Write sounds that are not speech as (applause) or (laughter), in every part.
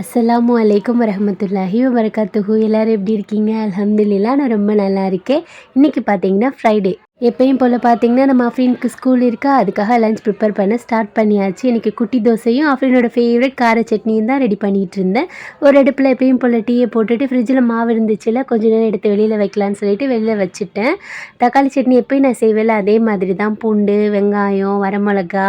அஸ்ஸலாமு அலைக்கும் வரமத்துல்லாஹி வரகாத்துஹூ எல்லோரும் எப்படி இருக்கீங்க? அல்ஹம்துலில்லாஹ் நான் ரொம்ப நல்லா இருக்கேன். இன்றைக்கி பார்த்தீங்கன்னா ஃப்ரைடே எப்பயும் போல் பார்த்தீங்கன்னா நம்ம அஃப்ரீனுக்கு ஸ்கூல் இருக்கா? அதுக்காக லஞ்ச் ப்ரிப்பேர் பண்ண ஸ்டார்ட் பண்ணியாச்சு. எனக்கு குட்டி தோசையும் அஃப்ரீனோட ஃபேவரட் கார சட்னியும் தான் ரெடி பண்ணிகிட்டு இருந்தேன். ஒரு அடுப்பில் எப்பயும் போல் டீயை போட்டுட்டு ஃப்ரிட்ஜில் மாவு இருந்துச்சுல கொஞ்ச நேரம் எடுத்து வெளியில் வைக்கலான்னு சொல்லிட்டு வெளியில் வச்சுட்டேன். தக்காளி சட்னி எப்பயும் நான் செய்வேல அதே மாதிரி தான் பூண்டு வெங்காயம் வரமிளகா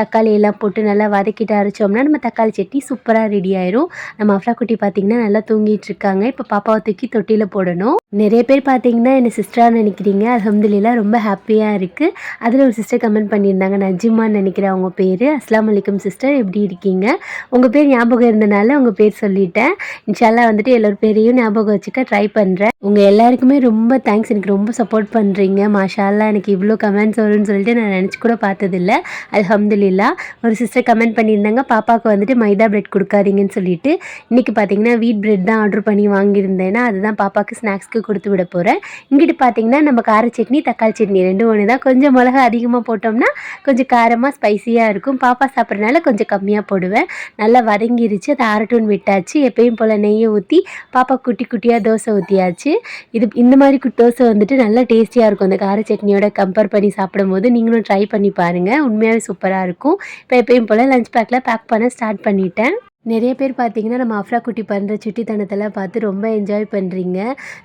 தக்காளி எல்லாம் போட்டு நல்லா வதக்கிட்டு அரைச்சோம்னா நம்ம தக்காளி சட்னி சூப்பராக ரெடி ஆயிரும். நம்ம அஃப்ரா குட்டி பார்த்தீங்கன்னா நல்லா தூங்கிட்டு இருக்காங்க. இப்போ பாப்பாவை தூக்கி தொட்டியில் போடணும். நிறைய பேர் பார்த்தீங்கன்னா என்னை சிஸ்டராக நினைக்கிறீங்க. அல்ஹம்துலில்லாஹ் ரொம்ப ரொம்ப ஹாப்பியாக இருக்குது அதில் ஒரு சிஸ்டர் கமெண்ட் பண்ணியிருந்தாங்க நஜிமான்னு நினைக்கிறேன் அவங்க பேர். அஸ்லாம் அலிக்கம் சிஸ்டர் எப்படி இருக்கீங்க? உங்கள் பேர் ஞாபகம் இருந்தனால உங்கள் பேர் சொல்லிட்டேன். இன்ஷால்லாம் வந்துட்டு எல்லோரும் பேரையும் ஞாபகம் வச்சுக்க ட்ரை பண்ணுறேன் உங்கள் எல்லாருக்குமே ரொம்ப தேங்க்ஸ் எனக்கு ரொம்ப சப்போர்ட் பண்ணுறீங்க மாஷால்லா எனக்கு இவ்வளோ கமெண்ட்ஸ் வரும்னு சொல்லிட்டு நான் நினச்சி கூட பார்த்ததில்ல. அலமதுல்லா ஒரு சிஸ்டர் கமெண்ட் பண்ணியிருந்தாங்க பாப்பாவுக்கு வந்துட்டு மைதா பிரெட் கொடுக்காதீங்கன்னு சொல்லிட்டு. இன்றைக்கி பார்த்தீங்கன்னா வீட் பிரெட் தான் ஆர்டர் பண்ணி வாங்கியிருந்தேன்னா அதுதான் பாப்பாவுக்கு ஸ்நாக்ஸ்க்கு கொடுத்து விட போகிறேன் இங்கிட்டு பார்த்தீங்கன்னா நம்ம கார சட்னி தக்காளி சட்னி சட்னி ரெண்டும் ஒன்று தான் கொஞ்சம் மிளகா அதிகமாக போட்டோம்னா கொஞ்சம் காரமாக ஸ்பைசியாக இருக்கும். பாப்பா சாப்பிட்றதுனால கொஞ்சம் கம்மியாக போடுவேன். நல்லா வதங்கிருச்சு. அதை அரட்டூன் விட்டாச்சு. எப்பயும் போல் நெய்யை ஊற்றி பாப்பா குட்டி குட்டியாக தோசை ஊற்றியாச்சு இது இந்த மாதிரி கு- தோசை வந்துட்டு நல்லா டேஸ்டியாக இருக்கும். அந்த கார சட்னியோட கம்பேர் பண்ணி சாப்பிடும்போது நீங்களும் ட்ரை பண்ணி பாருங்கள் உண்மையாகவே சூப்பராக இருக்கும். இப்போ எப்பயும் போல் லஞ்ச் பேக்கில் பேக் பண்ண ஸ்டார்ட் பண்ணிட்டேன். நிறைய பேர் பார்த்தீங்கன்னா நம்ம அஃப்ரா குட்டி பண்ணுற சுட்டித்தனத்தெல்லாம் பார்த்து ரொம்ப என்ஜாய் பண்ணுறீங்க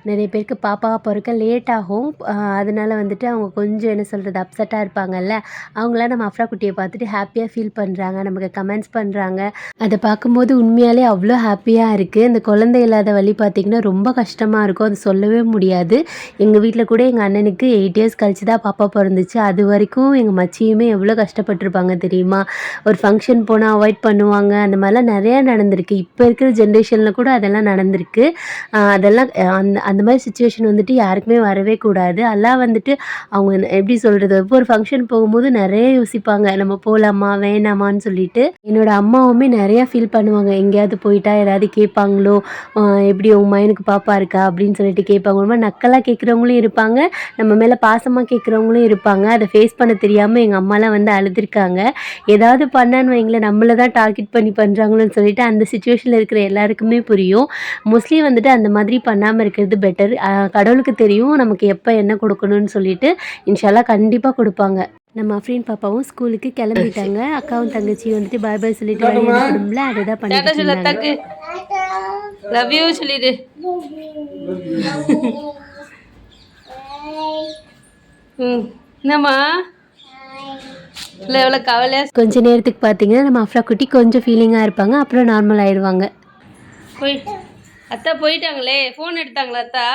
நிறைய பேருக்கு பாப்பா பிறக்க லேட் ஆகும். அதனால் வந்துட்டு அவங்க கொஞ்சம் என்ன சொல்கிறது அப்செட்டாக இருப்பாங்கல்ல. அவங்களாம் நம்ம அஃப்ரா குட்டியை பார்த்துட்டு ஹாப்பியாக ஃபீல் பண்ணுறாங்க நமக்கு கமெண்ட்ஸ் பண்ணுறாங்க அதை பார்க்கும்போது உண்மையாலே அவ்வளோ ஹாப்பியாக இருக்குது இந்த குழந்தை இல்லாத வழி பார்த்திங்கன்னா ரொம்ப கஷ்டமாக இருக்கும். அது சொல்லவே முடியாது. எங்கள் வீட்டில் கூட எங்கள் அண்ணனுக்கு எயிட் இயர்ஸ் கழிச்சு தான் பாப்பா பிறந்துச்சு. அது வரைக்கும் எங்கள் மச்சியுமே எவ்வளோ கஷ்டப்பட்டிருப்பாங்க தெரியுமா? ஒரு ஃபங்க்ஷன் போனால் அவாய்ட் பண்ணுவாங்க. அந்த மாதிரிலாம் நிறைய நடந்திருக்கு. இப்போ இருக்கிற ஜென்ரேஷனில் கூட அதெல்லாம் நடந்திருக்கு. அதெல்லாம் அந்த அந்த மாதிரி சுச்சுவேஷன் வந்துட்டு யாருக்குமே வரவே கூடாது. எல்லாம் வந்துட்டு அவங்க எப்படி சொல்கிறது ஒவ்வொரு ஃபங்க்ஷன் போகும்போது நிறைய யோசிப்பாங்க. நம்ம போகலாமா வேணாமான்னு சொல்லிட்டு. என்னோடய அம்மாவுமே நிறையா ஃபீல் பண்ணுவாங்க. எங்கேயாவது போயிட்டா யாராவது கேட்பாங்களோ எப்படி உன் மயனுக்கு பாப்பா இருக்கா அப்படின்னு சொல்லிட்டு கேட்பாங்க. ரொம்ப நக்கலாக கேட்குறவங்களும் இருப்பாங்க. நம்ம மேலே பாசமாக கேட்குறவங்களும் இருப்பாங்க. அதை ஃபேஸ் பண்ண தெரியாமல் எங்கள் அம்மாலாம் வந்து அழுதுருக்காங்க. ஏதாவது பண்ணான்னு வைங்களேன் நம்மளை தான் டார்கெட் பண்ணி பண்ணுறாங்களோன்னு சொல்லிட்டு அந்த சுச்சுவேஷனில் இருக்கிற எல்லாருக்குமே புரியும். மோஸ்ட்லி வந்துட்டு அந்த மாதிரி பண்ணாமல் இருக்கிறது பெட்டர் கடவுளுக்கு தெரியும் நமக்கு எப்போ என்ன கொடுக்கணும்னு சொல்லிட்டு இன்ஷால்லா கண்டிப்பாக கொடுப்பாங்க. நம்ம அஃப்ரீன் பாப்பாவும் ஸ்கூலுக்கு கிளம்பிட்டாங்க. அக்காவும் தங்கச்சியும் வந்துட்டு பாய் பாய் சொல்லிட்டு வெளியே அனுப்பணும்ல அதை தான் பண்ணிட்டு சொல்ல இருந்தாங்க. தக்கு. லவ் யூ சொல்லிடு. ம் என்னம்மா? இல்லை எவ்வளோ கவலையா கொஞ்ச நேரத்துக்கு பார்த்தீங்கன்னா நம்ம அஃப்ரா குட்டி கொஞ்சம் ஃபீலிங்காக இருப்பாங்க. அப்புறம் நார்மல் ஆயிடுவாங்க. போய் அத்தா போயிட்டாங்களே. ஃபோன் எடுத்தாங்களா அத்தா?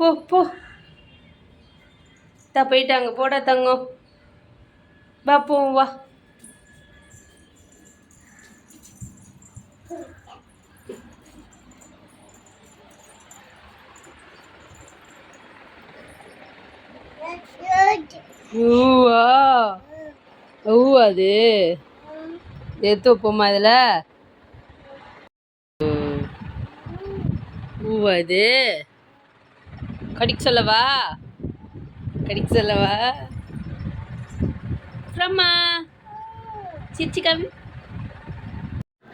போ போ. அத்தா போயிட்டாங்க. போடா தங்கம். வா போ வா. ஊவா? ஊ அது? எடுத்து வைப்போமா இதில்? ஊ அது கடிக்க சொல்லவா? கடிக்க சொல்லவா? அப்புறம்மா சிரிச்சு காமி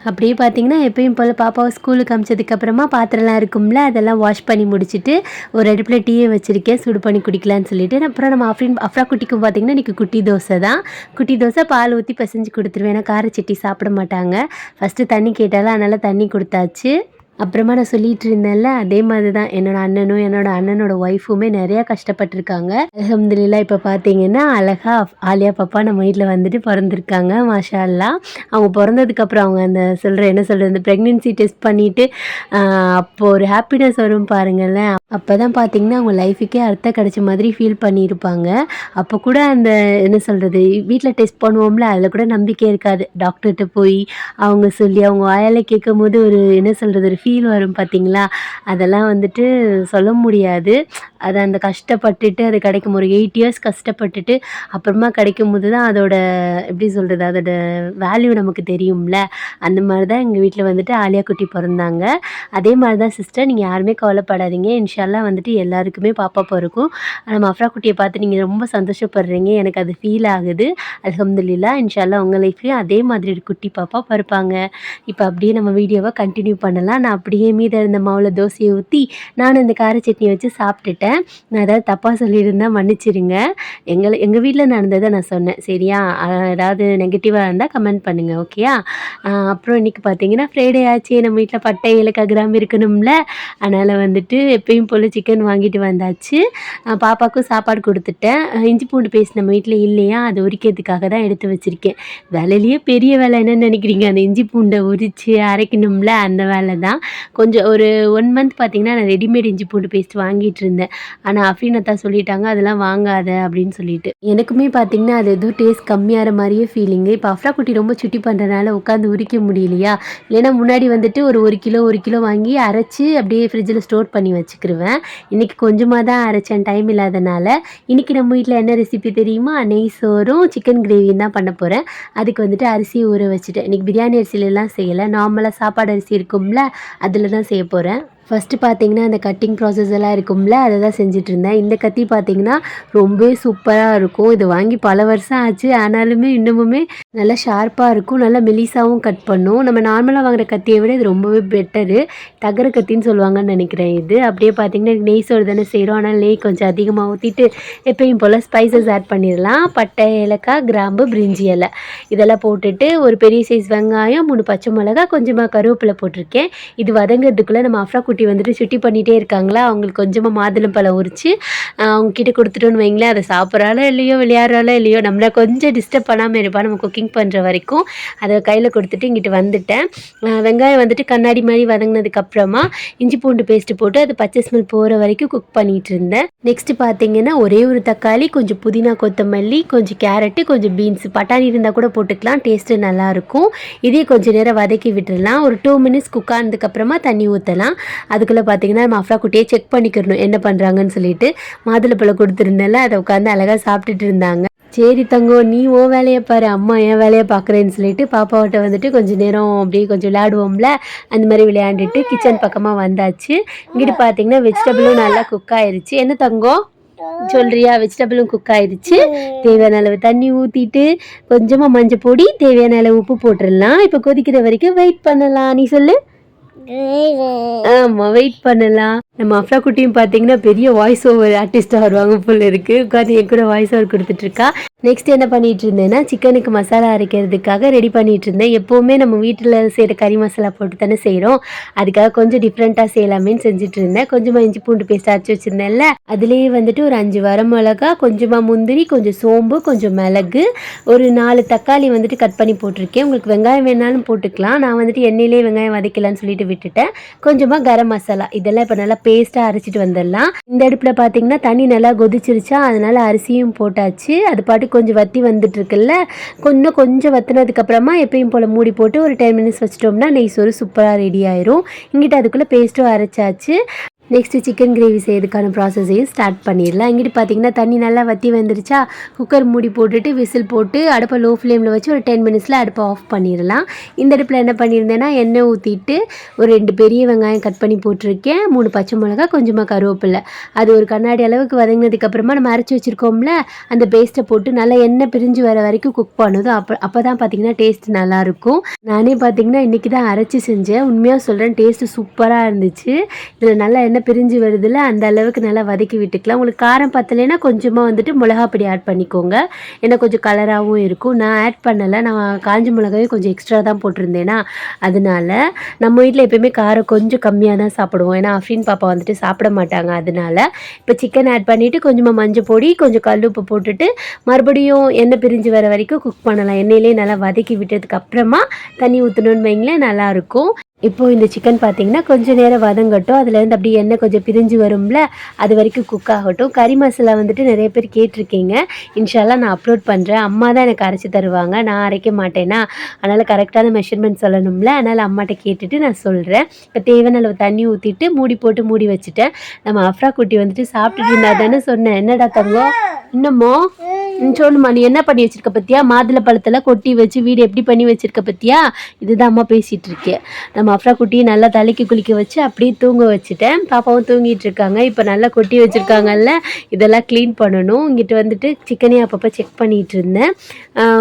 அப்படியே பார்த்தீங்கன்னா எப்பயும் போல் பாப்பாவை ஸ்கூலுக்கு அமிச்சதுக்கப்புறமா பாத்திரம்லாம் இருக்கும்ல அதெல்லாம் வாஷ் பண்ணி முடிச்சுட்டு ஒரு அடுப்பில் டீயை வச்சுருக்கேன் சுடு பண்ணி குடிக்கலான்னு சொல்லிட்டு. அப்புறம் நம்ம அஃப்ரின் அஃப்ரா குட்டிக்கும் பார்த்தீங்கன்னா இன்றைக்கி குட்டி தோசை தான். குட்டி தோசை பால் ஊற்றி பிசைஞ்சு கொடுத்துருவேன். ஏன்னா கார சட்டி சாப்பிட மாட்டாங்க. ஃபஸ்ட்டு தண்ணி கேட்டாலும் அதனால் தண்ணி கொடுத்தாச்சு. அப்புறமா நான் சொல்லிட்டு இருந்தேன்ல அதே மாதிரி தான் என்னோட அண்ணனும் என்னோட அண்ணனோட ஒய்ஃபுமே நிறையா கஷ்டப்பட்டிருக்காங்க. அலமதுல்லா இப்போ பார்த்தீங்கன்னா அழகா ஆலியா பாப்பா நம்ம வீட்டில் வந்துட்டு பிறந்திருக்காங்க மாஷா அல்லா அவங்க பிறந்ததுக்கப்புறம் அவங்க அந்த சொல்கிற என்ன சொல்கிறது இந்த ப்ரெக்னென்சி டெஸ்ட் பண்ணிவிட்டு அப்போது ஒரு ஹாப்பினஸ் வரும் பாருங்களேன். அப்போ தான் பார்த்தீங்கன்னா அவங்க லைஃபுக்கே அர்த்தம் கிடைச்ச மாதிரி ஃபீல் பண்ணியிருப்பாங்க. அப்போ கூட அந்த என்ன சொல்கிறது வீட்டில் டெஸ்ட் பண்ணுவோம்ல அதில் கூட நம்பிக்கை இருக்காது. டாக்டர்கிட்ட போய் அவங்க சொல்லி அவங்க வாயால் கேட்கும் போது ஒரு என்ன சொல்கிறது ஒரு ஃபீல் வரும் பார்த்தீங்களா அதெல்லாம் வந்துட்டு சொல்ல முடியாது. அது அந்த கஷ்டப்பட்டுட்டு அது கிடைக்கும். ஒரு எயிட் இயர்ஸ் கஷ்டப்பட்டுட்டு அப்புறமா கிடைக்கும் போது தான் அதோட எப்படி சொல்கிறது அதோட வேல்யூ நமக்கு தெரியும்ல. அந்த மாதிரி தான் எங்கள் வீட்டில் வந்துட்டு ஆலியா குட்டி பிறந்தாங்க. அதே மாதிரி தான் சிஸ்டர் நீங்கள் யாருமே கவலைப்படாதீங்க. இன்ஷால்லாம் வந்துட்டு எல்லாருக்குமே பாப்பா பிறக்கும். நம்ம அஃப்ரா குட்டியை பார்த்து நீங்கள் ரொம்ப சந்தோஷப்படுறீங்க. எனக்கு அது ஃபீல் ஆகுது. அலமதுல்லா இன்ஷால்லா உங்கள் லைஃப்லேயும் அதே மாதிரி ஒரு குட்டி பாப்பா பிறப்பாங்க. இப்போ அப்படியே நம்ம வீடியோவை கண்டினியூ பண்ணலாம். நான் அப்படியே மீத இருந்த மாவில் தோசையை ஊற்றி நான் இந்த கார சட்னி வச்சு சாப்பிட்டுட்டேன். நான் ஏதாவது தப்பாக சொல்லியிருந்தா மன்னிச்சிடுங்க எங்களை எங்கள் வீட்டில் நடந்ததை நான் சொன்னேன். சரியா? ஏதாவது நெகட்டிவாக இருந்தால் கமெண்ட் பண்ணுங்கள் ஓகேயா அப்புறம் இன்றைக்கி பார்த்தீங்கன்னா ஃப்ரைடே ஆச்சு. நம்ம வீட்டில் பட்டை ஏலக்காய் கிராம் இருக்கணும்ல. அதனால் வந்துட்டு எப்பயும் போல் சிக்கன் வாங்கிட்டு வந்தாச்சு. பாப்பாவுக்கும் சாப்பாடு கொடுத்துட்டேன். இஞ்சி பூண்டு பேஸ்ட் நம்ம வீட்டில் இல்லையா? அது உரிக்கிறதுக்காக தான் எடுத்து வச்சுருக்கேன். வேலையிலேயே பெரிய வேலை என்னென்னு நினைக்கிறீங்க? அந்த இஞ்சி பூண்டை உரித்து அரைக்கணும்ல? அந்த வேலை தான். கொஞ்சம் ஒரு ஒன் மந்த் பார்த்தீங்கன்னா நான் ரெடிமேட் இஞ்சி பூண்டு பேஸ்ட் வாங்கிட்டு இருந்தேன். ஆனால் அஃபீனத்தா சொல்லிட்டாங்க அதெல்லாம் வாங்காத அப்படின்னு சொல்லிட்டு. எனக்குமே பார்த்தீங்கன்னா அது எதுவும் டேஸ்ட் கம்மியாகிற மாதிரியே ஃபீலிங்கு இப்போ அஃப்ரா குட்டி ரொம்ப சுட்டி பண்ணுறனால உட்காந்து உரிக்க முடியலையா? இல்லைன்னா முன்னாடி வந்துட்டு ஒரு ஒரு கிலோ ஒரு கிலோ வாங்கி அரைச்சி அப்படியே ஃப்ரிட்ஜில் ஸ்டோர் பண்ணி வச்சுக்கிருவேன். இன்றைக்கி கொஞ்சமாக தான் அரைச்சேன் டைம் இல்லாதனால. இன்றைக்கி நம்ம வீட்டில் என்ன ரெசிபி தெரியுமா? நெய் சோறும் சிக்கன் கிரேவியும் தான் பண்ண போகிறேன் அதுக்கு வந்துட்டு அரிசி ஊற வச்சுட்டேன். இன்றைக்கி பிரியாணி அரிசிலலாம் செய்யலை. நார்மலாக சாப்பாடு அரிசி இருக்கும்ல அதில் தான் செய்ய போகிறேன் ஃபஸ்ட்டு பார்த்தீங்கன்னா அந்த கட்டிங் ப்ராசஸ் எல்லாம் இருக்கும்ல அதை தான் செஞ்சுட்டு இருந்தேன் இந்த கத்தி பார்த்தீங்கன்னா ரொம்பவே சூப்பராக இருக்கும். இது வாங்கி பல வருஷம் ஆச்சு. ஆனாலுமே இன்னமுமே நல்லா ஷார்ப்பாக இருக்கும். நல்லா மெலிசாவும் கட் பண்ணும். நம்ம நார்மலாக வாங்குற கத்தியை விட இது ரொம்பவே பெட்டரு தகர கத்தின்னு சொல்லுவாங்கன்னு நினைக்கிறேன் இது. அப்படியே பார்த்தீங்கன்னா நெய் சோறு தானே செய்கிறோம் ஆனால் நெய் கொஞ்சம் அதிகமாக ஊற்றிட்டு எப்பயும் போல் ஸ்பைசஸ் ஆட் பண்ணிடலாம். பட்டை ஏலக்காய் கிராம்பு பிரிஞ்சி இலை. இதெல்லாம் போட்டுட்டு ஒரு பெரிய சைஸ் வெங்காயம் மூணு பச்சை மிளகா கொஞ்சமாக கருவேப்பிலை போட்டிருக்கேன். இது வதங்கிறதுக்குள்ளே நம்ம அஃப்ரா குட்டி வந்துட்டு சுட்டி பண்ணிகிட்டே இருக்காங்களா? அவங்களுக்கு கொஞ்சமாக மாதுளம்பழம் உரித்து அவங்க கிட்டே கொடுத்துட்டோன்னு வைங்களேன். அதை சாப்பிட்றாலோ இல்லையோ விளையாடுறாலோ இல்லையோ நம்மளை கொஞ்சம் டிஸ்டர்ப் பண்ணாமல் இருப்பா. நம்ம குக்கிங் பண்ணுற வரைக்கும் அதை கையில் கொடுத்துட்டு இங்கிட்டு வந்துட்டேன். வெங்காயம் வந்துட்டு கண்ணாடி மாதிரி வதங்கினதுக்கப்புறமா இஞ்சி பூண்டு பேஸ்ட்டு போட்டு அது பச்சை ஸ்மெல் போகிற வரைக்கும் குக் பண்ணிகிட்டு இருந்தேன். நெக்ஸ்ட்டு பார்த்தீங்கன்னா ஒரே ஒரு தக்காளி கொஞ்சம் புதினா கொத்தமல்லி கொஞ்சம் கேரட்டு கொஞ்சம் பீன்ஸ் பட்டாணி இருந்தால் கூட போட்டுக்கலாம். டேஸ்ட்டு நல்லாயிருக்கும் இதே கொஞ்சம் நேரம் வதக்கி விட்டுறலாம் ஒரு டூ மினிட்ஸ் குக் ஆனதுக்கப்புறமா தண்ணி ஊற்றலாம் அதுக்குள்ளே பார்த்தீங்கன்னா மஃப்ரா குட்டியை செக் பண்ணிக்கிறணும். என்ன பண்ணுறாங்கன்னு சொல்லிட்டு மாதுளப்பழம் கொடுத்துருந்தேன்ல அதை உட்காந்து அழகாக சாப்பிட்டுட்டு இருந்தாங்க. சரி தங்கம் நீ ஓ வேலையை பாரு அம்மா என் வேலையை பார்க்குறேன்னு சொல்லிட்டு பாப்பாவிட்ட வந்துட்டு கொஞ்சம் நேரம் அப்படியே கொஞ்சம் விளையாடுவோம்ல. அந்த மாதிரி விளையாண்டுட்டு கிச்சன் பக்கமாக வந்தாச்சு. இங்கிட்டு பார்த்தீங்கன்னா வெஜிடபிளும் நல்லா குக் ஆயிருச்சு. என்ன தங்கம் சொல்றியா? வெஜிடபிளும் குக் ஆயிடுச்சு தேவையான அளவு தண்ணி ஊற்றிட்டு கொஞ்சமாக மஞ்சள் பொடி தேவையான அளவு உப்பு போட்டுடலாம். இப்போ கொதிக்கிற வரைக்கும் வெயிட் பண்ணலாம். நீ சொல்லு. ஆமா வெயிட் பண்ணலாம். நம்ம அஃப்ரா குட்டியும் பார்த்தீங்கன்னா பெரிய வாய்ஸ் ஓவர் ஆர்டிஸ்டா வருவாங்க போல இருக்கு. உட்காந்து என் கூட வாய்ஸ் ஓவர் கொடுத்துட்டு இருக்கா நெக்ஸ்ட் என்ன பண்ணிட்டு இருந்தேன்னா சிக்கனுக்கு மசாலா அரைக்கிறதுக்காக ரெடி பண்ணிட்டு இருந்தேன். எப்போவுமே நம்ம வீட்டில் செய்கிற கறி மசாலா போட்டு தானே செய்கிறோம் அதுக்காக கொஞ்சம் டிஃப்ரெண்ட்டாக செய்யலாமேன்னு செஞ்சுட்டு இருந்தேன். கொஞ்சமாக இஞ்சி பூண்டு பேஸ்ட் அரைச்சி வச்சிருந்தேன்ல. அதுலேயே வந்துட்டு ஒரு அஞ்சு வரமிளகா கொஞ்சமாக முந்திரி கொஞ்சம் சோம்பு கொஞ்சம் மிளகு ஒரு நாலு தக்காளி வந்துட்டு கட் பண்ணி போட்டிருக்கேன். உங்களுக்கு வெங்காயம் வேணாலும் போட்டுக்கலாம். நான் வந்துட்டு எண்ணெயிலே வெங்காயம் வதக்கலாம்னு சொல்லிட்டு விட்டுட்டேன். கொஞ்சமாக கரம் மசாலா. இதெல்லாம் இப்போ நல்லா பேஸ்ட்டாக அரைச்சிட்டு வந்துடலாம். இந்த அடுப்பில் பார்த்தீங்கன்னா தண்ணி நல்லா கொதிச்சிருச்சா அதனால அரிசியும் போட்டாச்சு. அது பாட்டு கொஞ்சம் வத்தி வந்துட்டு இருக்குல்ல கொஞ்சம் கொஞ்சம் வத்தினதுக்கப்புறமா எப்பயும் போல் மூடி போட்டு ஒரு டென் மினிட்ஸ் வச்சிட்டோம்னா நெய் சோறு சூப்பராக ரெடி ஆயிரும். இங்கிட்ட அதுக்குள்ளே பேஸ்ட்டும் அரைச்சாச்சு. நெக்ஸ்ட்டு சிக்கன் கிரேவி செய்யறதுக்கான ப்ராசஸையும் ஸ்டார்ட் பண்ணிடலாம். இங்கிட்டு பார்த்தீங்கன்னா தண்ணி நல்லா வற்றி வந்துருச்சா குக்கர் மூடி போட்டுட்டு விசில் போட்டு அடுப்பை லோ ஃப்ளேமில் வச்சு ஒரு டென் மினிட்ஸில் அடுப்பை ஆஃப் பண்ணிடலாம். இந்த அடுப்பில் என்ன பண்ணியிருந்தேன்னா எண்ணெய் ஊற்றிட்டு ஒரு ரெண்டு பெரிய வெங்காயம் கட் பண்ணி போட்டிருக்கேன். மூணு பச்சை மிளகா கொஞ்சமாக கருவேப்பிலை. அது ஒரு கண்ணாடி அளவுக்கு வதங்கினதுக்கப்புறமா நம்ம அரைச்சி வச்சுருக்கோம்ல அந்த பேஸ்ட்டை போட்டு நல்லா எண்ணெய் பிரிஞ்சு வர வரைக்கும் குக் பண்ணுதும் அப்போ அப்போ தான் பார்த்தீங்கன்னா டேஸ்ட் நல்லாயிருக்கும் நானே பார்த்தீங்கன்னா இன்றைக்கி தான் அரைச்சி செஞ்சேன். உண்மையாக சொல்கிறேன் டேஸ்ட்டு சூப்பராக இருந்துச்சு. இதில் நல்லா எண்ணெய் பிரிஞ்சு வருதுல்ல அந்த அளவுக்கு நல்லா வதக்கி விட்டுக்கலாம். உங்களுக்கு காரம் பத்தலைன்னா கொஞ்சமாக வந்துட்டு மிளகா பொடி ஆட் பண்ணிக்கோங்க. ஏன்னா கொஞ்சம் கலராகவும் இருக்கும். நான் ஆட் பண்ணலை. நான் காஞ்ச மிளகாயும் கொஞ்சம் எக்ஸ்ட்ரா தான் போட்டிருந்தேன்னா அதனால நம்ம வீட்டில் எப்பயுமே காரம் கொஞ்சம் கம்மியாக தான் சாப்பிடுவோம். ஏன்னா அஃப்ரின் பாப்பா வந்துட்டு சாப்பிட மாட்டாங்க. அதனால இப்போ சிக்கன் ஆட் பண்ணிவிட்டு கொஞ்சமாக மஞ்சள் பொடி கொஞ்சம் கல் உப்பு போட்டுட்டு மறுபடியும் எண்ணெய் பிரிஞ்சு வர வரைக்கும் குக் பண்ணலாம். எண்ணெயிலே நல்லா வதக்கி விட்டதுக்கு அப்புறமா தண்ணி ஊற்றணுன்னு வைங்களேன் நல்லாயிருக்கும் இப்போது இந்த சிக்கன் பார்த்தீங்கன்னா கொஞ்சம் நேரம் வதங்கட்டும். அதுலேருந்து அப்படியே எண்ணெய் கொஞ்சம் பிரிஞ்சு வரும்ல அது வரைக்கும் குக் ஆகட்டும். கறி மசாலா வந்துட்டு நிறைய பேர் கேட்டிருக்கீங்க. இன்ஷால்லாம் நான் அப்லோட் பண்ணுறேன் அம்மா தான் எனக்கு அரைச்சி தருவாங்க. நான் அரைக்க மாட்டேனா? அதனால் கரெக்டான மெஷர்மெண்ட் சொல்லணும்ல. அதனால் அம்மாட்ட கேட்டுட்டு நான் சொல்கிறேன் இப்போ தேவையான அளவு தண்ணி ஊற்றிட்டு மூடி போட்டு மூடி வச்சுட்டேன். நம்ம அஃப்ரா குட்டி வந்துட்டு சாப்பிட்டுட்டு இருந்தா தானே சொன்னேன். என்னடா தங்கம்? இன்னமோ? ம், நீ என்ன பண்ணி வச்சிருக்க பத்தியா? மாதுளை பழத்தெல்லாம் கொட்டி வச்சு வீடு எப்படி பண்ணி வச்சிருக்க பத்தியா? இதுதான் அம்மா பேசிட்டு இருக்கேன் நம்ம அஃப்ரா குட்டியை நல்லா தலைக்கு குளிக்க வச்சு அப்படியே தூங்க வச்சுட்டேன். பாப்பாவும் தூங்கிட்டு இருக்காங்க. இப்போ நல்லா கொட்டி வச்சிருக்காங்கல்ல. இதெல்லாம் க்ளீன் பண்ணணும். இங்கிட்டு வந்துட்டு சிக்கனையும் அப்பப்போ செக் பண்ணிட்டு இருந்தேன்.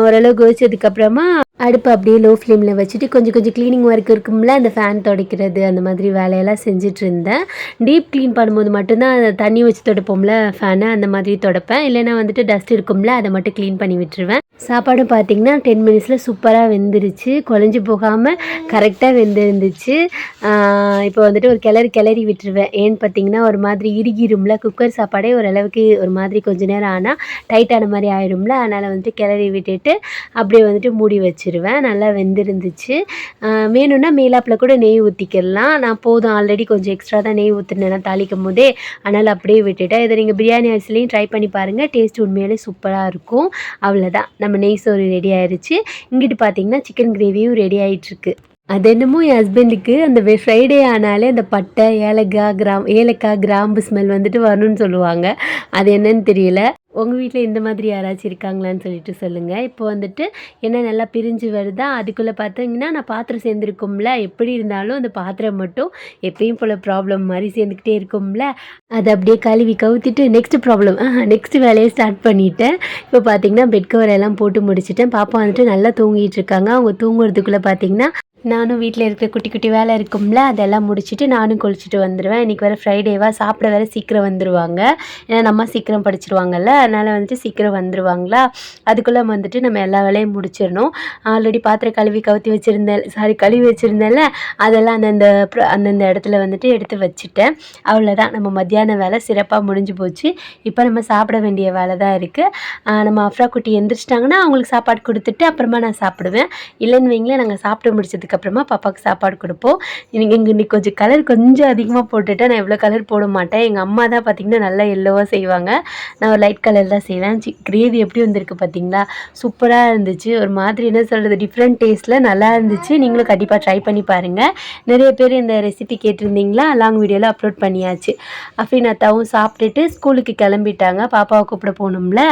ஓரளவுக்கு வச்சதுக்கப்புறமா அடுப்பு அப்படியே லோ ஃப்ளேமில் வச்சுட்டு கொஞ்சம் கொஞ்சம் க்ளீனிங் ஒர்க் இருக்கும்ல அந்த ஃபேன் துடைக்கிறது அந்த மாதிரி வேலையெல்லாம் செஞ்சுட்டு இருந்தேன் டீப் க்ளீன் பண்ணும்போது மட்டும்தான் அந்த தண்ணி வச்சு துடைப்போம்ல ஃபேனை அந்த மாதிரி துடைப்பேன். இல்லைன்னா வந்துட்டு டஸ்ட் இருக்கும்ல அதை மட்டும் க்ளீன் பண்ணி விட்டுருவேன். சாப்பாடும் பார்த்தீங்கன்னா டென் மினிட்ஸில் சூப்பராக வெந்துருச்சு. குழஞ்சி போகாமல் கரெக்டாக வெந்திருந்துச்சு. இப்போ வந்துட்டு ஒரு கிளறி கிளறி விட்டுருவேன். ஏன்னு பார்த்தீங்கன்னா ஒரு மாதிரி இறுகிரும்ல குக்கர் சாப்பாடே ஓரளவுக்கு ஒரு மாதிரி கொஞ்ச நேரம் ஆனால் டைட்டான மாதிரி ஆயிரும்ல அதனால் வந்துட்டு கிளறி விட்டுட்டு அப்படியே வந்துட்டு மூடி வச்சிருவேன். நல்லா வெந்திருந்துச்சு. வேணும்னா மேலாப்பில் கூட நெய் ஊற்றிக்கலாம் நான் போதும் ஆல்ரெடி கொஞ்சம் எக்ஸ்ட்ரா தான் நெய் ஊற்றினேன் தாளிக்கும் போதே அதனால் அப்படியே விட்டுட்டேன். இதை நீங்கள் பிரியாணி அரிசிலையும் ட்ரை பண்ணி பாருங்கள் டேஸ்ட் உண்மையிலே சூப்பராக இருக்கும். அவ்வளோதான் நம்ம நெய் சோறு ரெடி ஆயிருச்சு. இங்கிட்டு பார்த்தீங்கன்னா சிக்கன் கிரேவியும் ரெடி ஆயிட்டிருக்கு. அது என்னமோ என் ஹஸ்பண்டுக்கு அந்த ஃப்ரைடே ஆனாலே அந்த பட்டை ஏலக்காய் கிராம் ஏலக்காய் கிராம்பு ஸ்மெல் வந்துட்டு வரணும்னு சொல்லுவாங்க. அது என்னன்னு தெரியல. உங்கள் வீட்டில் இந்த மாதிரி யாராச்சும் இருக்காங்களான்னு சொல்லிட்டு சொல்லுங்கள் இப்போ வந்துட்டு என்ன நல்லா பிரிஞ்சு வருதா? அதுக்குள்ளே பார்த்தீங்கன்னா நான் பாத்திரம் சேர்ந்துருக்கும்ல. எப்படி இருந்தாலும் அந்த பாத்திரம் மட்டும் எப்பயும் போல் ப்ராப்ளம் மாதிரி சேர்ந்துக்கிட்டே இருக்கும்ல. அதை அப்படியே கழுவி கவுத்திட்டு நெக்ஸ்ட் ப்ராப்ளம் நெக்ஸ்ட் வேலையை ஸ்டார்ட் பண்ணிட்டேன். இப்போ பார்த்தீங்கன்னா பெட் கவர் எல்லாம் போட்டு முடிச்சிட்டேன். பாப்பா வந்துட்டு நல்லா தூங்கிட்டு இருக்காங்க. அவங்க தூங்குறதுக்குள்ளே பார்த்தீங்கன்னா நானும் வீட்டில் இருக்கிற குட்டி குட்டி வேலை இருக்கும்ல அதெல்லாம் முடிச்சுட்டு நானும் குளிச்சுட்டு வந்துடுவேன் இன்றைக்கி வேறு ஃப்ரைடேவா சாப்பிட வேறு சீக்கிரம் வந்துடுவாங்க ஏன்னா நம்ம சீக்கிரம் படிச்சிருவாங்கல்ல அதனால் வந்துட்டு சீக்கிரம் வந்துடுவாங்களா அதுக்குள்ளே வந்துட்டு நம்ம எல்லா வேலையும் முடிச்சிடணும். ஆல்ரெடி பாத்திரம் கழுவி கவுத்தி வச்சுருந்தேன் சாரி கழுவி வச்சுருந்தேன்ல அதெல்லாம் அந்தந்த ப்ர- அந்தந்த இடத்துல வந்துட்டு எடுத்து வச்சுட்டேன். அவ்வளோதான் நம்ம மத்தியான வேலை சிறப்பாக முடிஞ்சு போச்சு. இப்போ நம்ம சாப்பிட வேண்டிய வேலை தான் இருக்குது நம்ம அஃப்ரா குட்டி எந்திரிச்சிட்டாங்கன்னா அவங்களுக்கு சாப்பாடு கொடுத்துட்டு அப்புறமா நான் சாப்பிடுவேன். இல்லைன்னு வைங்களேன் நாங்கள் சாப்பிட்டு அதுக்கப்புறமா பாப்பாவுக்கு சாப்பாடு கொடுப்போம். எனக்கு இங்கே இன்னைக்கு கொஞ்சம் கலர் கொஞ்சம் அதிகமாக போட்டுட்டேன் நான் எவ்வளோ கலர் போட மாட்டேன். எங்கள் அம்மா தான் பார்த்திங்கன்னா நல்லா எல்லோவாக செய்வாங்க. நான் ஒரு லைட் கலர் தான் செய்வேன். சி கிரேவி எப்படி வந்திருக்கு பார்த்தீங்களா சூப்பராக இருந்துச்சு. ஒரு மாதிரி என்ன சொல்கிறது டிஃப்ரெண்ட் டேஸ்ட்டில் நல்லா இருந்துச்சு. நீங்களும் கண்டிப்பாக ட்ரை பண்ணி பாருங்கள் நிறைய பேர் இந்த ரெசிபி கேட்டிருந்தீங்களா? லாங் வீடியோவில் அப்லோட் பண்ணியாச்சு. அஃபின் அத்தாவும் சாப்பிட்டுட்டு ஸ்கூலுக்கு கிளம்பிட்டாங்க. பாப்பாவை கூப்பிட போகணும்ல.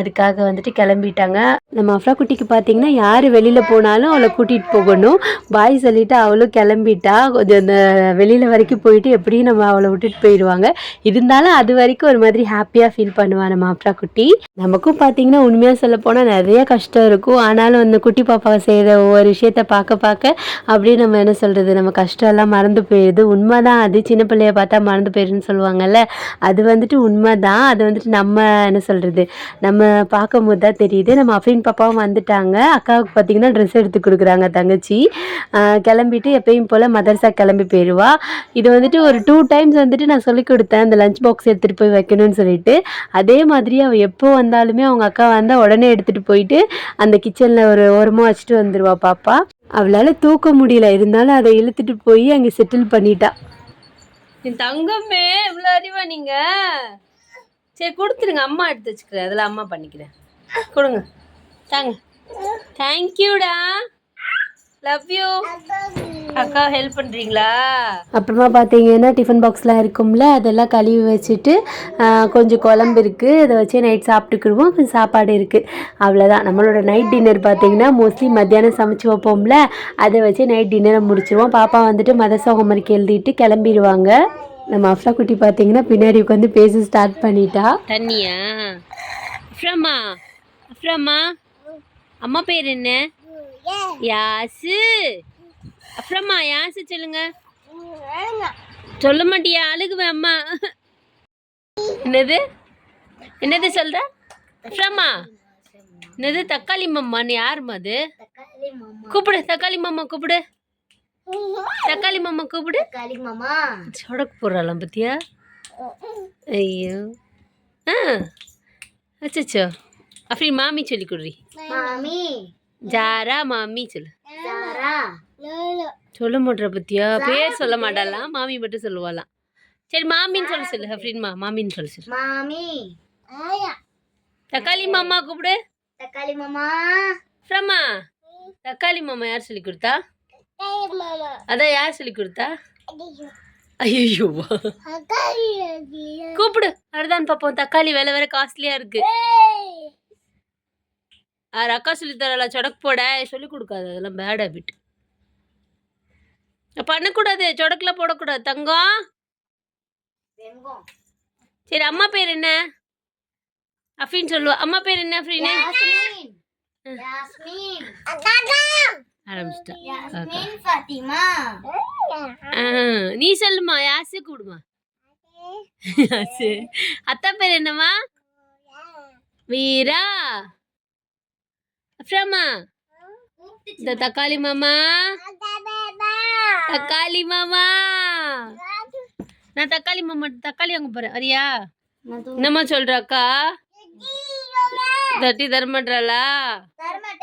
அதுக்காக வந்துட்டு கிளம்பிட்டாங்க. நம்ம அஃப்ரா குட்டிக்கு பார்த்தீங்கன்னா யார் வெளியில் போனாலும் அவளை கூட்டிகிட்டு போகணும். பாய் சொல்லிவிட்டு அவளும் கிளம்பிட்டா. கொஞ்சம் அந்த வெளியில் வரைக்கும் போயிட்டு எப்படியும் நம்ம அவளை விட்டுட்டு போயிடுவாங்க. இருந்தாலும் அது வரைக்கும் ஒரு மாதிரி ஹாப்பியாக ஃபீல் பண்ணுவாள் நம்ம அப்ரா குட்டி. நமக்கும் பார்த்தீங்கன்னா உண்மையாக சொல்ல போனால் நிறைய கஷ்டம் இருக்கும். ஆனாலும் அந்த குட்டி பாப்பா செய்கிற ஒவ்வொரு விஷயத்த பார்க்க பார்க்க அப்படியே நம்ம என்ன சொல்கிறது நம்ம கஷ்டம் எல்லாம் மறந்து போயிடுது. உண்மை தான் அது சின்ன பிள்ளைய பார்த்தா மறந்து போயிடுன்னு சொல்லுவாங்கல்ல. அது வந்துட்டு உண்மை தான் அது வந்துட்டு நம்ம என்ன சொல்கிறது நம்ம பார்க்கும்போது தான் தெரியுது. நம்ம அஃபின் பாப்பாவும் வந்துட்டாங்க. அக்காவுக்கு பார்த்தீங்கன்னா ட்ரெஸ் எடுத்து கொடுக்குறாங்க தங்கச்சி. கிளம்பிட்டு எப்பயும் போல் மதர்சா கிளம்பி போயிடுவா இது வந்துட்டு ஒரு டூ டைம்ஸ் வந்துட்டு நான் சொல்லி கொடுத்தேன். அந்த லஞ்ச் பாக்ஸ் எடுத்துகிட்டு போய் வைக்கணும்னு சொல்லிட்டு. அதே மாதிரி அவள் எப்போ வந்தாலுமே அவங்க அக்கா வந்தால் உடனே எடுத்துகிட்டு போயிட்டு அந்த கிச்சனில் ஒரு ஓரமாக வச்சுட்டு வந்துடுவா பாப்பா. அவளால் தூக்க முடியல. இருந்தாலும் அதை இழுத்துட்டு போய் அங்கே செட்டில் பண்ணிட்டா. என் தங்கமே இவ்வளோ அறிவா நீங்க? சரி கொடுத்துருங்க. அம்மா எடுத்து வச்சுக்கிறேன். அதில் அம்மா பண்ணிக்கிறேன். கொடுங்க. தாங்க. தேங்க்யூடா லவ் யூ அக்கா ஹெல்ப் பண்ணுறீங்களா அப்புறமா பார்த்தீங்கன்னா டிஃபன் பாக்ஸ்லாம் இருக்கும்ல அதெல்லாம் கழுவி வச்சுட்டு கொஞ்சம் குழம்பு இருக்குது அதை வச்சு நைட் சாப்பிட்டுக்கிடுவோம். அப்புறம் சாப்பாடு இருக்குது அவ்வளோதான் நம்மளோட நைட் டின்னர் பார்த்தீங்கன்னா மோஸ்ட்லி மத்தியானம் சமைச்சு வைப்போம்ல அதை வச்சு நைட் டின்னரை முடிச்சிருவோம். பாப்பா வந்துட்டு மதரசா ஹோம்ஒர்க் எழுதிட்டு கிளம்பிடுவாங்க. நம்ம அஃப்ரா குட்டி பார்த்தீங்கன்னா பின்னாடி உட்காந்து பேச ஸ்டார்ட் பண்ணிட்டா. தண்ணியா? அஃப்ராமா அஃப்ராமா அம்மா பேர் என்ன? யாசு. அஃப்ராமா யாசு சொல்லுங்க. சொல்ல மாட்டியா? அழுகுவேன் அம்மா. என்னது? என்னது சொல்ற? அஃப்ராமா என்னது? தக்காளி மம்மான்னு யாரும்மா அது? கூப்பிடு தக்காளி மாமா கூப்பிடு. தக்காளி மாமா கூப்பிடு. சொடக்கு போடுறாளாம் பத்தியா? ஐயோ. ஆ. அச்சச்சோ. அப்படி மாமி சொல்லி கொடுறி. மாமி. ஜாரா மாமி சொல்லு. சொல்ல மாட்டா பத்தியா. பேர் சொல்ல மாட்டாளாம் மாமி மட்டும் சொல்லுவாளாம் சரி மாமின்னு சொல்லி சொல்லு அஃப்ரீன்மா மாமின்னு சொல்லி சொல்லு. மாமி. தக்காளி மாமா கூப்பிடு. தக்காளி மாமா. ஃப்ரம்மா தக்காளி மாமா யார் சொல்லி கொடுத்தா? அதான் யார் சொல்லி கொடுத்தா? ஐயோ. கூப்பிடு. அதுதான் பார்ப்போம். தக்காளி விலை வேற காஸ்ட்லியா இருக்கு. யார் அக்கா சொல்லி தரல சொடக்கு போட. சொல்லி கொடுக்காது. அதெல்லாம் பேட் ஹேபிட் பண்ணக்கூடாது. சொடக்குலாம் போடக்கூடாது. தங்கம். சரி அம்மா பேர் என்ன? அஃபின்னு சொல்லுவா. அம்மா பேர் என்ன ஆ, நீ சொல்லுமா. யாசு கூடுமா அத்தா பேர் என்னம்மா? வீரா. அப்புறமா? இந்த தக்காளி மாமா? தக்காளி மாமா? நான் தக்காளி மாமா தக்காளி அங்க போறேன். அரியா என்னம்மா சொல்ற அக்கா? தட்டி தரமாட்டாளா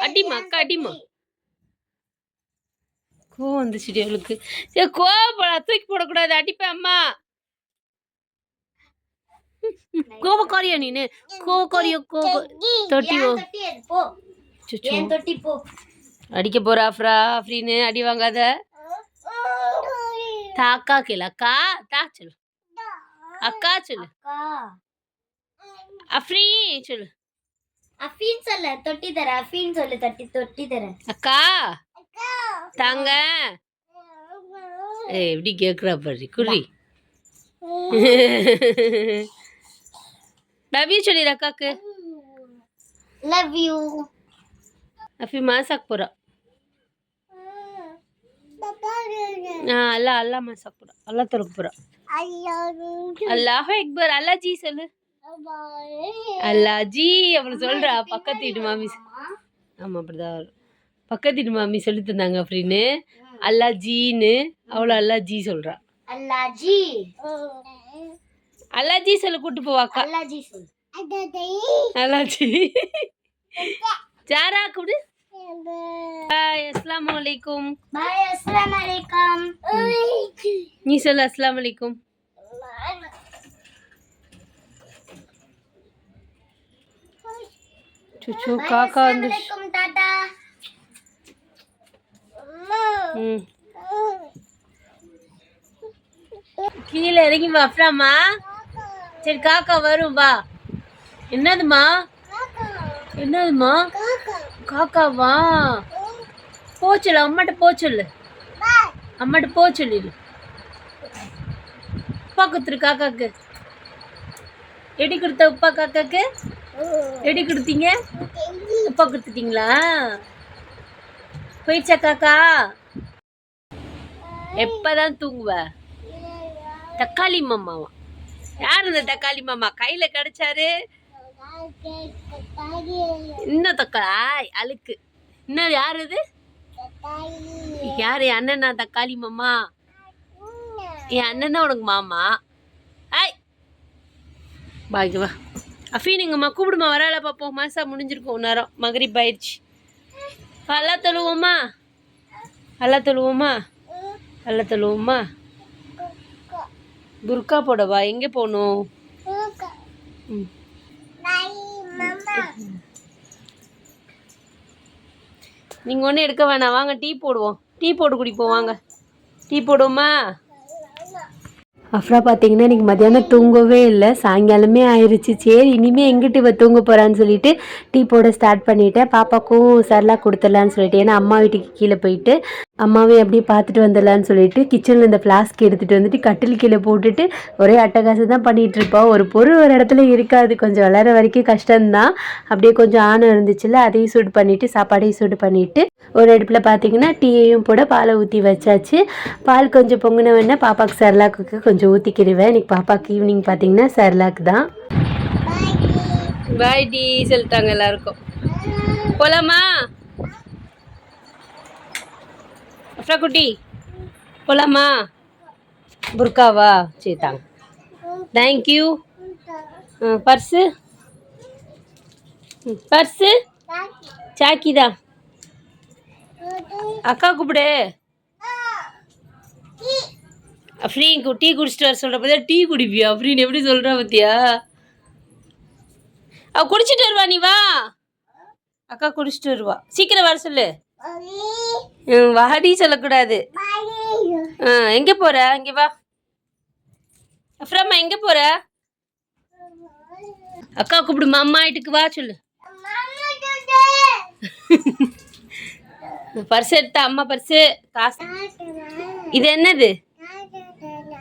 அடிம்மா, அக்கா, அடிம்மா. கோவம் வந்துச்சுடி அவளுக்கு. ஏ கோவப்பட தூக்கி போடக்கூடாது அடிப்பேன் அம்மா. கோபக்காரியா நீனு? கோவக்காரியோ கோவ தொட்டியோ? ஏன் தொட்டி போ. அடிக்க போறா அஃப்ரா அஃப்ரீனு அடி வாங்காத. தாக்கா கேளு. அக்கா தா சொல்லு. அக்கா சொல்லு. அஃப்ரீ சொல்லு. அஃபீன் சொல்ல. தொட்டி தர அஃபீன் சொல்லு. தட்டி தொட்டி தர. அக்கா. தாங்க. ஏய் எப்படி கேக்குறா பாரு. குருவி. லவ் (laughs) சொல்லிடு அக்காக்கு. லவ் யூ அஃபி மாசாக் போறா. ஆ அல்லா அல்லா மாசாக் போறா. அல்லா தொலைக்க போறா அல்லாஹ் அக்பர் அல்லா ஜி சொல்லு. அல்லா ஜி அப்படி சொல்றா பக்கத்து வீட்டு மாமி. சொ- ஆமா அப்படிதான் வரும் பக்கத்து வீட்டு மாமி சொல்லி தந்தாங்க அப்படின்னு. அல்லா ஜீன்னு அவளை அல்லா ஜி சொல்றா. அல்லாஜி அல்லா ஜி சொல்லு கூட்டு போவாக்கா அல்லாஜி சொல் அல்லா ஜி. ஜாரா கூடு. அஸ்ஸலாமு அலைக்கும். நீ சொல்லு அஸ்ஸலாமு அலைக்கும். சுச்சு காக்கா வந்து கீழே இறங்கி வா அப்புறமா சரி காக்கா வரும் வா. என்னதுமா என்னதுமா காக்காவா? போச்சொல்லு அம்மாட்ட போச்சொல்லு. அம்மாட்ட போ உப்பா கொடுத்துரு காக்காக்கு. எடி கொடுத்த உப்பா காக்காக்கு? எடி கொடுத்தீங்க? உப்பா கொடுத்துட்டீங்களா? போயிடுச்சா காக்கா? எப்பதான் தூங்குவ? தக்காளி மாமாவா? யார் இந்த தக்காளி மாமா? கையில கிடைச்சாரு? இன்னும் தக்காளி அழுக்கு. இன்னும் யார் இது? யாரு என் அண்ணனா தக்காளி மாமா? என் அண்ணன் உனக்கு மாமா. ஐய் பாக்கி வா. அஃபீனுங்கம்மா கூப்பிடுமா வரால பார்ப்போம் மாசா முடிஞ்சிருக்கும் நேரம். மகரிப் ஆயிடுச்சு. அல்லா தொழுவோமா அல்லா தொழுவோமா அல்லா தொழுவோமா புர்கா போடவா எங்கே போகணும்? ம். நீங்கள் ஒன்றும் எடுக்க வேணாம். வாங்க டீ போடுவோம். டீ போட்டு குடிப்போம். வாங்க. டீ போடுவோமா? அஃப்ரா பார்த்தீங்கன்னா இன்னைக்கு மத்தியானம் தூங்கவே இல்லை. சாயங்காலமே ஆயிடுச்சு சரி இனிமேல் எங்கிட்டு இவ தூங்க போகிறான்னு சொல்லிட்டு டீ போட ஸ்டார்ட் பண்ணிட்டேன். பாப்பாக்கும் சரலாக் கொடுத்துடலான்னு சொல்லிட்டு. ஏன்னா அம்மா வீட்டுக்கு கீழே போயிட்டு அம்மாவே அப்படியே பார்த்துட்டு வந்துடலான்னு சொல்லிட்டு கிச்சனில் இந்த ஃப்ளாஸ்க் எடுத்துகிட்டு வந்துட்டு கட்டில் கீழே போட்டுட்டு ஒரே அட்டகாசம் தான் பண்ணிகிட்டு இருப்பா. ஒரு பொருள் ஒரு இடத்துல இருக்காது. கொஞ்சம் வளர வரைக்கும் கஷ்டம்தான். அப்படியே கொஞ்சம் ஆணம் இருந்துச்சுல்ல அதையும் சூடு பண்ணிவிட்டு சாப்பாடையும் சூடு பண்ணிவிட்டு ஒரு அடுப்பில் பார்த்தீங்கன்னா டீயையும் போட பாலை ஊற்றி வச்சாச்சு. பால் கொஞ்சம் பொங்கின உடனே பாப்பாக்கு சரலாக்குக்கு கொஞ்சம் ஊற்றிக்கிடுவேன் இன்னைக்கு பாப்பாக்கு ஈவினிங் பார்த்தீங்கன்னா சரலாக் தான். பாய் டீ சொல்லிட்டாங்க எல்லாருக்கும். போலாமா? அஃப்ரா குட்டி. போலாமா? புர்காவா? சரி தாங்க. Thank you purse? பர்ஸு? சாக்கிதா அக்கா கூப்பிடு. அஃப்ரீன் டீ குடிச்சிட்டு வர சொல்கிற பார்த்தியா டீ குடிப்பியா அஃப்ரீன்? எப்படி சொல்கிறா பார்த்தியா அவ குடிச்சிட்டு வருவா நீ வா. அக்கா குடிச்சிட்டு வருவா. சீக்கிரம் வர சொல்லு. வாடி சொல்லக்கூடாது. ஆ எங்கே போற? இங்கே வா. அப்புறமா எங்கே போற? அக்கா கூப்பிடுமா அம்மா வீட்டுக்கு வா சொல்லு. பர்ஸ் எடுத்தா அம்மா பர்ஸு காசு. இது என்னது?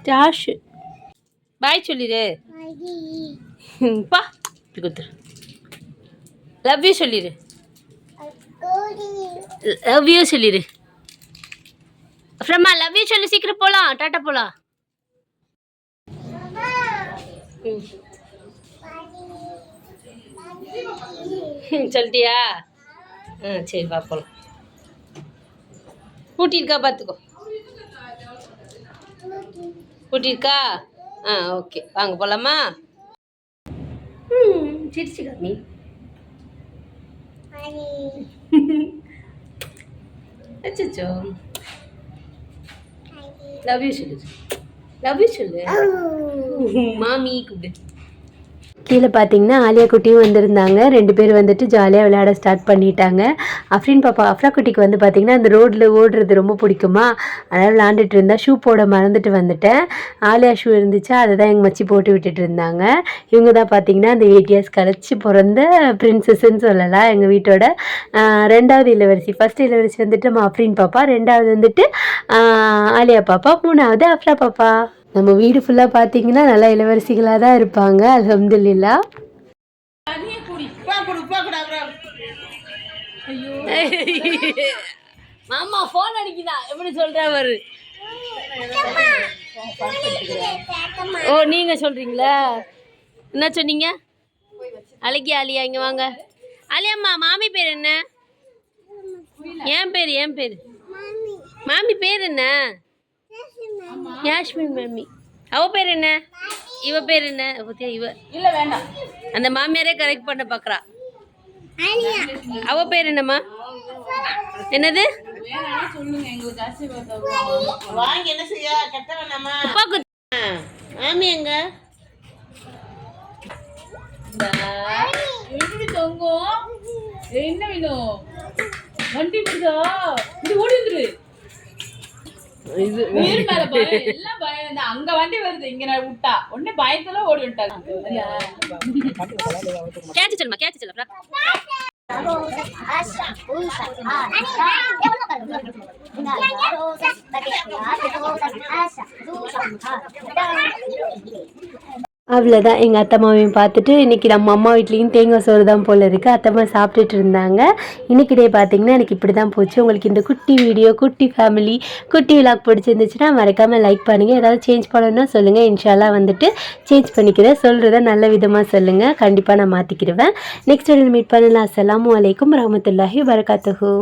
டாஷு பாய் சொல்லிடு பா இப்படி கொடுத்துரு. லவ் யூ சொல்லிடு லவ் யூ சொல்லிடு அப்புறமா லவ் யூ சொல்லி சீக்கிரம் போகலாம் டாட்டா போகலாம் சொல்லிட்டியா? ஆ சரி வா போகலாம் பூட்டி இருக்கா பார்த்துக்கோ. பூட்டி இருக்கா ஆ ஓகே. வாங்க போகலாமா ம் சிரிச்சு காமி அச்சோ லவ் யூ சொல்லு. லவ் யூ சொல்லு. மாமி கூப்பிடு. கீழே பார்த்தீங்கன்னா ஆலியா குட்டியும் வந்திருந்தாங்க. ரெண்டு பேர் வந்துட்டு ஜாலியாக விளையாட ஸ்டார்ட் பண்ணிட்டாங்க. அஃப்ரின் பாப்பா அஃப்ரா குட்டிக்கு வந்து பார்த்தீங்கன்னா அந்த ரோட்டில் ஓடுறது ரொம்ப பிடிக்குமா? அதனால் விளாண்டுட்டு இருந்தால் ஷூ போட மறந்துட்டு வந்துட்டேன். ஆலியா ஷூ இருந்துச்சா அதை தான் எங்கள் மச்சி போட்டு விட்டுட்டு இருந்தாங்க. இவங்க தான் பார்த்தீங்கன்னா அந்த எயிட் இயர்ஸ் கழிச்சு பிறந்த பிரின்சஸ்ன்னு சொல்லலாம் எங்கள் வீட்டோட. ரெண்டாவது இளவரசி. ஃபஸ்ட் இளவரசி வந்துட்டு நம்ம அஃப்ரின் பாப்பா. ரெண்டாவது வந்துட்டு ஆலியா பாப்பா. மூணாவது அஃப்ரா பாப்பா. நம்ம வீடு ஃபுல்லாக பார்த்தீங்கன்னா நல்லா இளவரசிகளாக தான் இருப்பாங்க அலமதுல்லா மாமா ஃபோன் அடிக்குதா? எப்படி சொல்றா ஓ நீங்கள் சொல்கிறீங்களா என்ன சொன்னீங்க? அழகி ஆலியா இங்கே வாங்க. அலியாம்மா மாமி பேர் என்ன? என் பேர் என் பேர்? மாமி பேர் என்ன? யாஷ்மி மாமி அவ பேர் என்ன? இவ பேர் என்ன? பத்தியா இவ? இல்ல வேண்டாம். அந்த மாமியாரே கரெக்ட் பண்ண பாக்குறா. அவ பேர் என்னம்மா? என்னது? வாங்கி என்ன செய்ய? கட்ட வேணாமா? அப்பா குத்து. மாமி எங்க? எப்படி தொங்கும்? என்ன வேணும் வண்டி விடுதா இது ஓடி வந்துரு. இது உயிர் மேல பயம் எல்லாம் பயம் தான் அங்க வண்டி வருது இங்க நான் விட்டா உடனே பயத்துல ஓடி விட்டாங்க கேட்ச் சொல்லுமா கேட்ச் சொல்லு அவ்வளோதான் எங்கள் அத்தை மாவையும் பார்த்துட்டு இன்றைக்கி நம்ம அம்மா வீட்லேயும் தேங்காய் சோறு தான் போல் இருக்குது அத்தம்மா சாப்பிட்டுட்டு இருந்தாங்க. இன்றைக்கி டே பார்த்தீங்கன்னா எனக்கு இப்படி தான் போச்சு. உங்களுக்கு இந்த குட்டி வீடியோ குட்டி ஃபேமிலி குட்டி விலாக் பிடிச்சிருந்துச்சுன்னா மறக்காமல் லைக் பண்ணுங்கள் ஏதாவது சேஞ்ச் பண்ணணும்னா சொல்லுங்கள் இன்ஷால்லா வந்துட்டு சேஞ்ச் பண்ணிக்கிறேன். சொல்கிறத நல்ல விதமாக சொல்லுங்கள் கண்டிப்பாக நான் மாற்றிக்கிடுவேன் நெக்ஸ்ட் வீடியோ மீட் பண்ணலாம். அஸ்லாம் வலைக்கம் ரஹமத்துல்லாஹி வரகாத்துஹூ